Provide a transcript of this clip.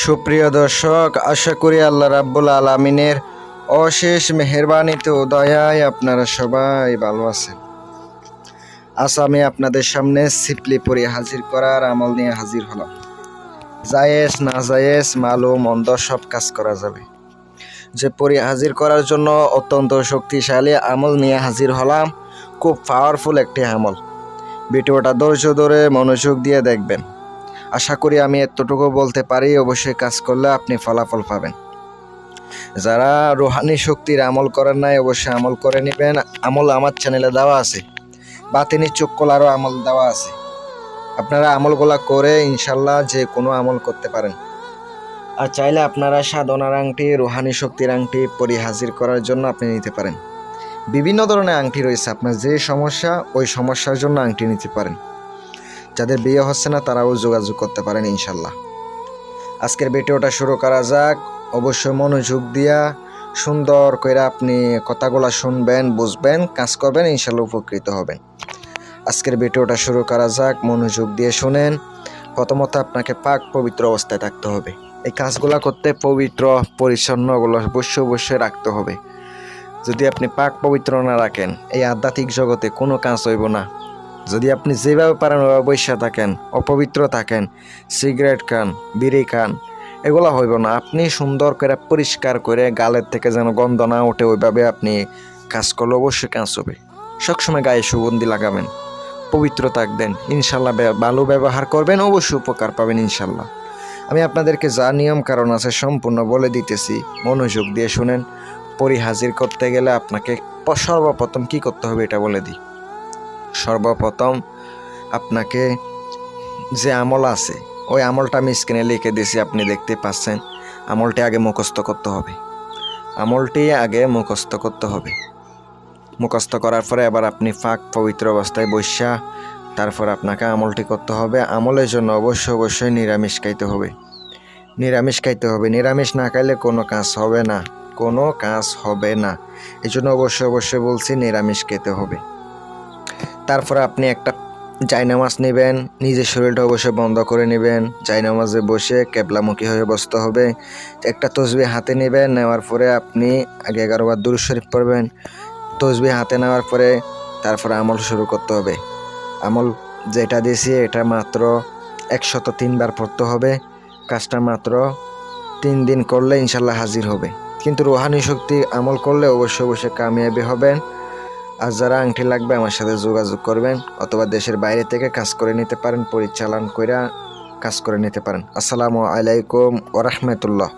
সুপ্রিয় দর্শক, আশা করি আল্লাহ রাব্বুল আলমিনের অশেষ মেহরবানিতে ও দয়ায় আপনারা সবাই ভালো আছেন। আজ আমি আপনাদের সামনে সিপলি পরি হাজির করার আমল নিয়ে হাজির হলাম। জায়েজ, না জায়েজ, মালো, মন্দ সব কাজ করা যাবে। যে পরি হাজির করার জন্য অত্যন্ত শক্তিশালী আমল নিয়ে হাজির হলাম, খুব পাওয়ারফুল একটি আমল। ভিডিওটা ধৈর্য ধরে মনোযোগ দিয়ে দেখবেন। আশা করি আমি এতটুকু বলতে পারি, অবশ্যই কাজ করলে আপনি ফলাফল পাবেন। যারা রোহানি শক্তির আমল করেন নাই, অবশ্যই আমল করে নেবেন। আমল আমার চ্যানেলে দেওয়া আছে। বা তিনি চোখ কলারও আমল দেওয়া আছে। আপনারা আমলগুলা করে ইনশাল্লাহ যে কোনো আমল করতে পারেন। আর চাইলে আপনারা সাধনার আংটি, রোহানি শক্তির আংটি পরি হাজির করার জন্য আপনি নিতে পারেন। বিভিন্ন ধরনের আংটি রয়েছে, আপনার যে সমস্যা, ওই সমস্যার জন্য আংটি নিতে পারেন। যাদের বিয়ে হচ্ছে না, তারাও যোগাযোগ করতে পারেন ইনশাল্লাহ। আজকের ভিডিওটা শুরু করা যাক। অবশ্যই মনোযোগ দিয়া সুন্দর করে আপনি কথাগুলো শুনবেন, বুঝবেন, কাজ করবেন, ইনশাল্লাহ উপকৃত হবেন। আজকের ভিডিওটা শুরু করা যাক। মনোযোগ দিয়ে শুনেন। প্রথমত আপনাকে পাক পবিত্র অবস্থায় থাকতে হবে। এই কাজগুলো করতে পবিত্র পরিচ্ছন্নগুলো অবশ্যই অবশ্যই রাখতে হবে। যদি আপনি পাক পবিত্র না রাখেন, এই আধ্যাত্মিক জগতে কোনো কাজ হইব না। যদি আপনি যেভাবে পারেন ওইভাবে বৈশা থাকেন, অপবিত্র থাকেন, সিগারেট খান, বিড়ি খান, এগুলো হইব না। আপনি সুন্দর করে পরিষ্কার করে গালের থেকে যেন গন্ধ না ওঠে, ওইভাবে আপনি কাজ করলে অবশ্যই কাজ হবে। সবসময় গায়ে সুগন্ধি লাগাবেন, পবিত্র থাকবেন, ইনশাল্লাহ ভালো ব্যবহার করবেন, অবশ্যই উপকার পাবেন, ইনশাল্লাহ। আমি আপনাদেরকে যা নিয়ম কারণ আছে সম্পূর্ণ বলে দিতেছি, মনোযোগ দিয়ে শুনেন। পরি হাজির করতে গেলে আপনাকে সর্বপ্রথম কি করতে হবে এটা বলে দিই। সর্বপ্রথম আপনাকে যে আমল আছে, ওই আমলটা আমি স্ক্রিনে লিখে দিয়েছি, আপনি দেখতে পাচ্ছেন। আমলটি আগে মুখস্থ করতে হবে। আমলটি আগে মুখস্থ করতে হবে। মুখস্থ করার পরে আবার আপনি ফাঁক, পবিত্র অবস্থায় বসা তারপর আপনাকে আমলটি করতে হবে। আমলের জন্য অবশ্যই অবশ্যই নিরামিষ খাইতে হবে। নিরামিষ খাইতে হবে। নিরামিষ না খাইলে কোনো কাজ হবে না। কোনো কাজ হবে না। এই জন্য অবশ্যই অবশ্যই বলছি, নিরামিষ খেতে হবে। তারপরে আপনি একটা জায়নামাজ নেবেন, নিজের শরীরটা অবশ্যই বন্ধ করে নেবেন, জায়নামাজে বসে কেবলামুখী হয়ে বসতে হবে। একটা তসবি হাতে নেবেন, নেওয়ার পরে আপনি আগে এগারো বার দুরুদ শরীফ পড়বেন। তসবি হাতে নেওয়ার পরে তারপরে আমল শুরু করতে হবে। আমল যেটা দিয়েছি, এটা মাত্র একশত তিনবার পড়তে হবে। কাজটা মাত্র তিন দিন করলে ইনশাল্লাহ হাজির হবে। কিন্তু রোহানি শক্তি আমল করলে অবশ্যই অবশ্যই কামিয়াবি হবেন। আর যারা আংটি লাগবে আমার সাথে যোগাযোগ করবেন, অথবা দেশের বাইরে থেকে কাজ করে নিতে পারেন, পরিচালন করে কাজ করে নিতে পারেন। আসসালামু আলাইকুম ওরহমতুল্লাহ